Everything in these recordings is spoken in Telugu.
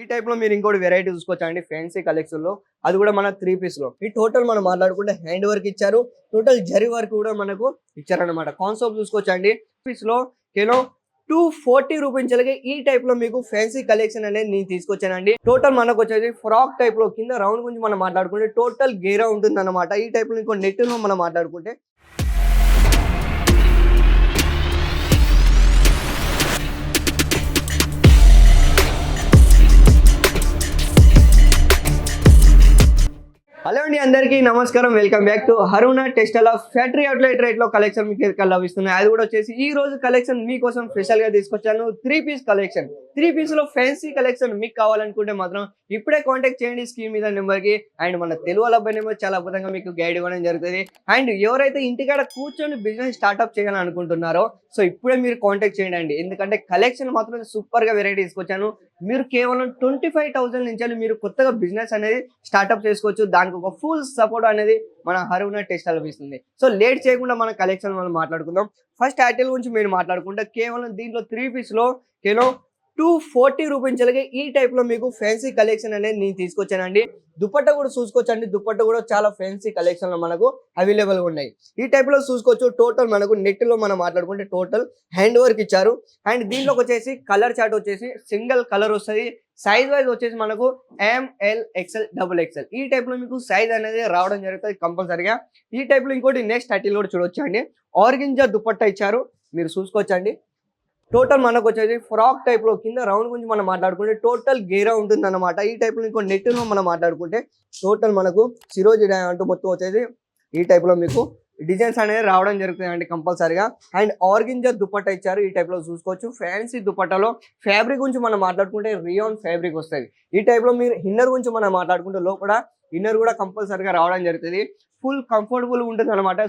ఈ టైప్లో మీరు ఇంకోటి వెరైటీ చూసుకోవచ్చు అండి ఫ్యాన్సీ కలెక్షన్లో. అది కూడా మన త్రీ పీస్లో. ఈ టోటల్ మనం మాట్లాడుకుంటే హ్యాండ్ వర్క్ ఇచ్చారు. టోటల్ జరి వర్క్ కూడా మనకు ఇచ్చారనమాట కాన్సెప్ట్ చూసుకోవచ్చు అండి పీస్లో కేవలం టూ ఫార్టీ రూపీస్ ఈ టైప్లో మీకు ఫ్యాన్సీ కలెక్షన్ అనేది నేను తీసుకొచ్చానండి. టోటల్ మనకు వచ్చేసి ఫ్రాక్ టైప్లో. కింద రౌండ్ గురించి మనం మాట్లాడుకుంటే టోటల్ గేరా ఉంటుంది అనమాట ఈ టైప్లో ఇంకో నెట్లో మనం మాట్లాడుకుంటే హలో అండి అందరికీ నమస్కారం. Welcome back to Haruna textile of factory outlet రేట్లో కలెక్షన్ మీకు లభిస్తున్నాయి అది కూడా వచ్చేసి ఈ రోజు కలెక్షన్ మీకోసం స్పెషల్గా తీసుకొచ్చాను. Three piece collection. త్రీ పీస్లో ఫ్యాన్సీ కలెక్షన్ మీకు కావాలనుకుంటే మాత్రం ఇప్పుడే కాంటాక్ట్ చేయండి స్కీమ్ మీద నెంబర్కి. అండ్ మన తెలుగు అబ్బాయి నెంబర్ చాలా అద్భుతంగా మీకు గైడ్ ఇవ్వడం జరుగుతుంది. అండ్ ఎవరైతే ఇంటికాడ కూర్చొని బిజినెస్ స్టార్ట్అప్ చేయాలని అనుకుంటున్నారో సో ఇప్పుడే మీరు కాంటాక్ట్ చేయండి అండి. ఎందుకంటే కలెక్షన్ మాత్రం సూపర్గా వెరైటీ తీసుకొచ్చాను. మీరు కేవలం ట్వంటీ ఫైవ్ థౌసండ్ నుంచి మీరు కొత్తగా బిజినెస్ అనేది స్టార్ట్అప్ చేసుకోవచ్చు. దానికి ఒక ఫుల్ సపోర్ట్ అనేది మన హరువున టెస్ట్ అనిపిస్తుంది సో లేట్ చేయకుండా మన కలెక్షన్ మనం మాట్లాడుకుందాం. ఫస్ట్ టైటిల్ గురించి మీరు మాట్లాడుకుంటే కేవలం దీంట్లో త్రీ పీస్లో కేవలం టూ ఫార్టీ రూపీస్ ఈ టైప్లో మీకు ఫ్యాన్సీ కలెక్షన్ అనేది నేను తీసుకొచ్చానండి. దుప్పట్ట కూడా చూసుకోవచ్చండి. దుప్పట్ట కూడా చాలా ఫ్యాన్సీ కలెక్షన్లో మనకు అవైలబుల్ ఉన్నాయి. ఈ టైప్లో చూసుకోవచ్చు టోటల్ మనకు నెట్లో మనం మాట్లాడుకుంటే టోటల్ హ్యాండ్ వర్క్ ఇచ్చారు. అండ్ దీంట్లోకి వచ్చేసి కలర్ చార్ట్ వచ్చేసి సింగిల్ కలర్ వస్తుంది. సైజ్ వైజ్ వచ్చేసి మనకు ఎంఎల్ ఎక్స్ఎల్ డబుల్ ఎక్స్ఎల్ ఈ టైప్లో మీకు సైజ్ అనేది రావడం జరుగుతుంది కంపల్సరిగా. ఈ టైప్లో ఇంకోటి నెక్స్ట్ టైటిల్ కూడా చూడొచ్చు అండి ఆర్గింజా దుపట్టా ఇచ్చారు. మీరు చూసుకోవచ్చండి. టోటల్ మనకు వచ్చేసి ఫ్రాక్ టైప్లో కింద రౌండ్ గురించి మనం మాట్లాడుకుంటే టోటల్ గేరా ఉంటుంది అనమాట ఈ టైప్లో ఇంకో నెట్లో మనం మాట్లాడుకుంటే టోటల్ మనకు సిరోజీ అంటూ మొత్తం వచ్చేసి ఈ టైప్లో మీకు డిజైన్స్ అనేది రావడం జరుగుతుంది అండి కంపల్సరీగా. అండ్ ఆర్గింజర్ దుపట్టా ఇచ్చారు ఈ టైప్లో చూసుకోవచ్చు. ఫ్యాన్సీ దుపట్టాలో ఫ్యాబ్రిక్ గురించి మనం మాట్లాడుకుంటే రియోన్ ఫ్యాబ్రిక్ వస్తుంది. ఈ టైప్లో మీరు ఇన్నర్ గురించి మనం మాట్లాడుకుంటే లోపల ఇన్నర్ కూడా కంపల్సరీగా రావడం జరుగుతుంది. ఫుల్ కంఫర్టబుల్ ఉంటుంది అనమాట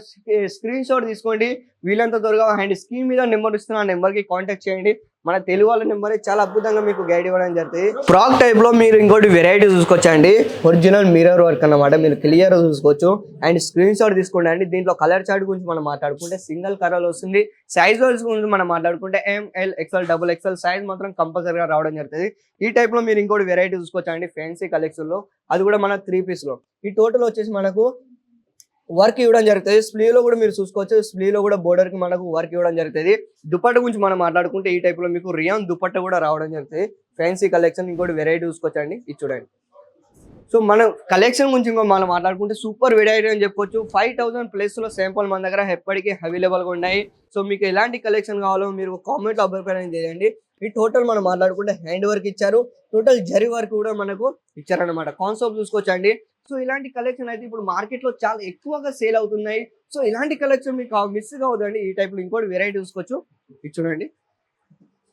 స్క్రీన్ షాట్ తీసుకోండి. వీలంత త్వరగా. అండ్ స్క్రీన్ మీద నెంబర్ ఇస్తున్న ఆ కాంటాక్ట్ చేయండి. మన తెలుగు వాళ్ళ నెంబర్ చాలా అద్భుతంగా మీకు గైడ్ ఇవ్వడం జరుగుతుంది ఫ్రాక్ టైప్లో మీరు ఇంకోటి వెరైటీ చూసుకోవచ్చండి. ఒరిజినల్ మిరర్ వర్క్ అన్నమాట. మీరు క్లియర్ చూసుకోవచ్చు. అండ్ స్క్రీన్ షాట్ తీసుకోండి అండి. దీంట్లో కలర్ చార్ట్ గురించి మనం మాట్లాడుకుంటే సింగిల్ కలర్ వస్తుంది. సైజ్ వైజ్ గురించి మనం మాట్లాడుకుంటే M L X L double X L size మాత్రం కంపల్సరీగా రావడం జరుగుతుంది. ఈ టైప్లో మీరు ఇంకోటి వెరైటీ చూసుకోవచ్చు అండి ఫ్యాన్సీ కలెక్షన్లో. అది కూడా మన త్రీ పీస్లో. ఈ టోటల్ వచ్చేసి మనకు వర్క్ ఇవ్వడం జరుగుతుంది. స్లీవ్ కూడా మీరు చూసుకోవచ్చు. స్లీవ్ కూడా బోర్డర్కి మనకు వర్క్ ఇవ్వడం జరుగుతుంది. దుపట్ట గురించి మనం మాట్లాడుకుంటే ఈ టైప్లో మీకు రియాన్ దుపట్ట కూడా రావడం జరుగుతుంది. ఫ్యాన్సీ కలెక్షన్ ఇంకోటి వెరైటీ చూసుకోవచ్చండి. ఇది చూడండి. సో మనం కలెక్షన్ గురించి ఇంకో మనం మాట్లాడుకుంటే సూపర్ వెరైటీ అని చెప్పొచ్చు. ఫైవ్ థౌసండ్ ప్లేస్లో శాంపుల్ మన దగ్గర ఎప్పటికీ అవైలబుల్గా ఉన్నాయి. సో మీకు ఎలాంటి కలెక్షన్ కావాలో మీరు కామెంట్ అభిప్రాయం చేయండి. ఈ టోటల్ మనం మాట్లాడుకుంటే హ్యాండ్ వర్క్ ఇచ్చారు. టోటల్ జరి వర్క్ కూడా మనకు ఇచ్చారనమాట కాన్సెప్ట్ చూసుకోవచ్చండి. సో ఇలాంటి కలెక్షన్ అయితే ఇప్పుడు మార్కెట్లో చాలా ఎక్కువగా సేల్ అవుతున్నాయి. సో ఇలాంటి కలెక్షన్ మీకు మిస్ కావద్దండి ఈ టైప్లో ఇంకోటి వెరైటీ చూసుకోవచ్చు. ఇది చూడండి.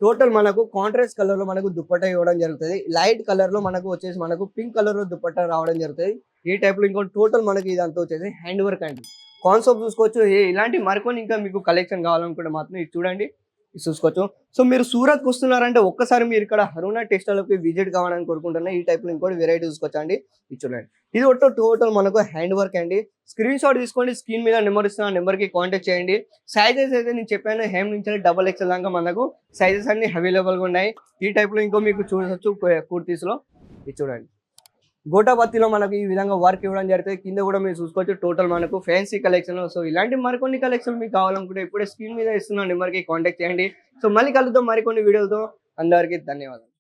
టోటల్ మనకు కాంట్రాస్ట్ కలర్లో మనకు దుప్పట్టా ఇవ్వడం జరుగుతుంది. లైట్ కలర్లో మనకు వచ్చేసి మనకు పింక్ కలర్లో దుప్పట్టా రావడం జరుగుతుంది. ఈ టైప్లో ఇంకోటి టోటల్ మనకి ఇదంతా వచ్చేసి హ్యాండ్ వర్క్ అండి. కాన్సెప్ట్ చూసుకోవచ్చు. ఇలాంటి మరికొని ఇంకా మీకు కలెక్షన్ కావాలనుకుంటే మాత్రం ఇది చూడండి. చూసుకోవచ్చు. సో మీరు సూరత్కి వస్తున్నారంటే ఒక్కసారి మీరు ఇక్కడ హరుణ టెక్స్టైల్కి విజిట్ కావాలని కోరుకుంటున్నా. ఈ టైప్లో ఇంకోటి వెరైటీ చూసుకోవచ్చండి ఇది చూడండి. ఇది ఒట్టు టోటల్ మనకు హ్యాండ్ వర్క్ అండి. స్క్రీన్ షాట్ తీసుకోండి స్క్రీన్ మీద నెంబర్ ఇస్తున్న నెంబర్కి కాంటాక్ట్ చేయండి. సైజెస్ అయితే నేను చెప్పాను హెమ్ నుంచి డబల్ ఎక్స్ఎల్ దాకా మనకు సైజెస్ అన్ని అవైలబుల్గా ఉన్నాయి. ఈ టైప్లో ఇంకో మీకు చూడవచ్చు కుర్తీస్లో. ఇది చూడండి. గోటాపత్తిలో మనకు ఈ విధంగా వర్క్ ఇవ్వడం జరుగుతుంది కింద కూడా మీరు చూసుకోవచ్చు. టోటల్ మనకు ఫ్యాన్సీ కలెక్షన్ సో ఇలాంటి మరికొన్ని కలెక్షన్ మీకు కావాలనుకుంటే ఇప్పుడే స్క్రీన్ మీద ఇస్తున్న నెంబర్కి కాంటాక్ట్ చేయండి. సో మళ్ళీ కలుద్దాం మరికొన్ని వీడియోలతో అందరికీ ధన్యవాదాలు.